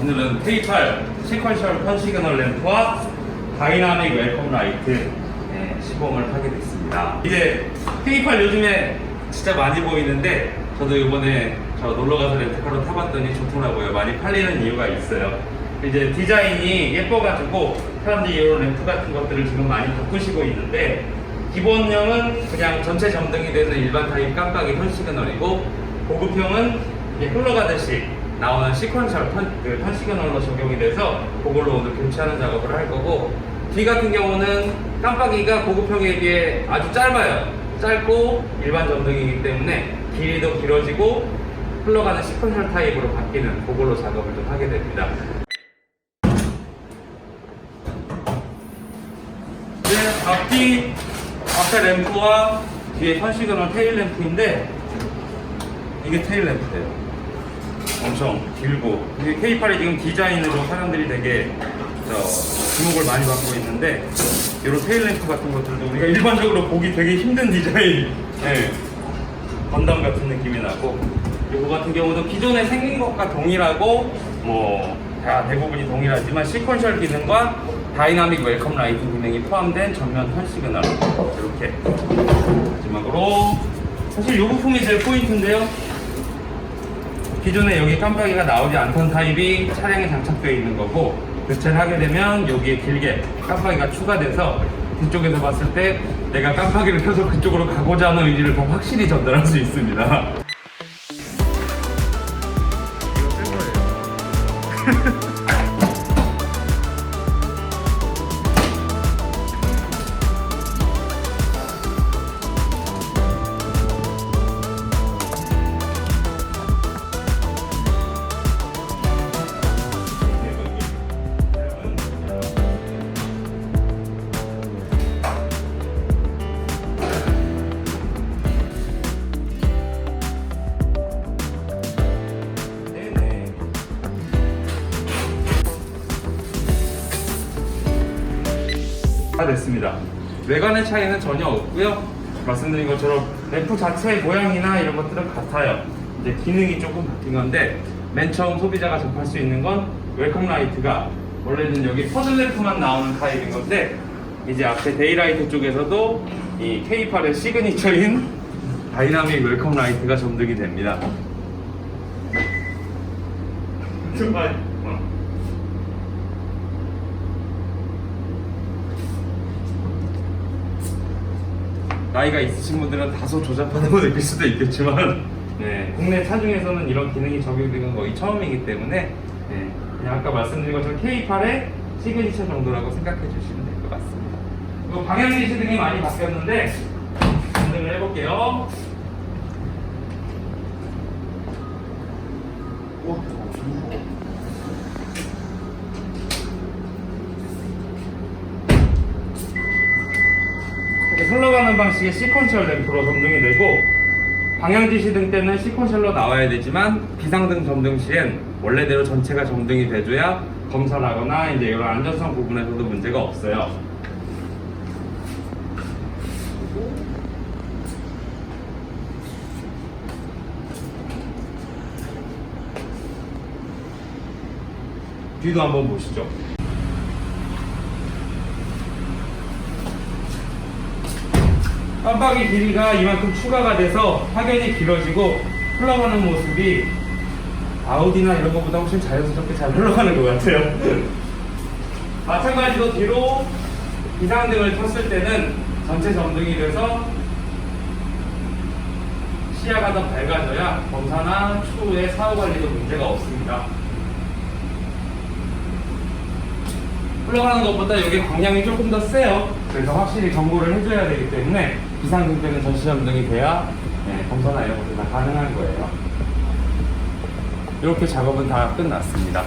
오늘은 K8 시퀀셜 턴 시그널 램프와 다이나믹 웰컴 라이트 네, 시범을 하게 됐습니다. 이제 K8 요즘에 진짜 많이 보이는데 저도 이번에 저 놀러 가서 렌트카로 타봤더니 좋더라고요. 많이 팔리는 이유가 있어요. 이제 디자인이 예뻐가지고 사람들이 이런 램프 같은 것들을 지금 많이 바꾸시고 있는데 기본형은 그냥 전체 점등이 되는 일반 타입 깜빡이 턴 시그널이고 고급형은 흘러가듯이 나오는 시퀀셜 턴, 그, 턴 시그널로 적용이 돼서 그걸로 오늘 교체하는 작업을 할 거고 뒤 같은 경우는 깜빡이가 고급형에 비해 아주 짧아요. 짧고 일반 점등이기 때문에 길이도 길어지고 흘러가는 시퀀셜 타입으로 바뀌는 그걸로 작업을 좀 하게 됩니다. 네, 앞뒤 앞에 램프와 뒤에 턴 시그널 테일 램프인데 이게 테일 램프예요. 엄청 길고. 이게 K8이 지금 디자인으로 사람들이 되게 저 주목을 많이 받고 있는데 이런 테일 램프 같은 것들도 우리가 일반적으로 보기 되게 힘든 디자인 예. 건담 같은 느낌이 나고. 이거 같은 경우도 기존에 생긴 것과 동일하고 뭐 다 대부분이 동일하지만 시퀀셜 기능과 다이나믹 웰컴 라이트 기능이 포함된 전면 턴 시그널. 이렇게 마지막으로. 사실 이 부품이 제일 포인트인데요 기존에 여기 깜빡이가 나오지 않던 타입이 차량에 장착되어 있는 거고 교체를 하게 되면 여기에 길게 깜빡이가 추가돼서 뒤쪽에서 봤을 때 내가 깜빡이를 켜서 그쪽으로 가고자 하는 의지를 더 확실히 전달할 수 있습니다. 다 됐습니다. 외관의 차이는 전혀 없고요. 말씀드린 것처럼 램프 자체의 모양이나 이런 것들은 같아요. 이제 기능이 조금 바뀐 건데 맨 처음 소비자가 접할 수 있는 건 웰컴 라이트가 원래는 여기 퍼즐 램프만 나오는 타입인 건데 이제 앞에 데이라이트 쪽에서도 이 K8의 시그니처인 다이나믹 웰컴 라이트가 점등이 됩니다. 정말 나이가 있으신 분들은 다소 조잡하다고 느낄 수도 있겠지만 네, 국내 차 중에서는 이런 기능이 적용되는 거의 처음이기 때문에 네, 그냥 아까 말씀드린 것처럼 K8의 시그니처 정도라고 생각해 주시면 될 것 같습니다. 그리고 방향지 시 등이 많이 바뀌었는데 점등을 해볼게요. 이 흘러가는 방식의 시퀀셜 램프로 점등이 되고 방향지 시 등 때는 시퀀셜로 나와야 되지만 비상등 점등 시엔 원래대로 전체가 점등이 돼줘야 검사를 하거나 이제 이런 안전성 부분에서도 문제가 없어요. 뒤도 한번 보시죠. 깜빡이 길이가 이만큼 추가가 돼서 확연히 길어지고 흘러가는 모습이 아우디나 이런 것보다 훨씬 자연스럽게 잘 흘러가는 것 같아요. 마찬가지로 뒤로 비상등을 켰을 때는 전체 점등이 돼서 시야가 더 밝아져야 검사나 추후에 사후 관리도 문제가 없습니다. 흘러가는 것보다 여기 방향이 조금 더 세요. 그래서 확실히 경고를 해줘야 되기 때문에 비상등 때는 전시 점등이 돼야 네, 검사나 이런 것들 다 가능한 거예요. 이렇게 작업은 다 끝났습니다.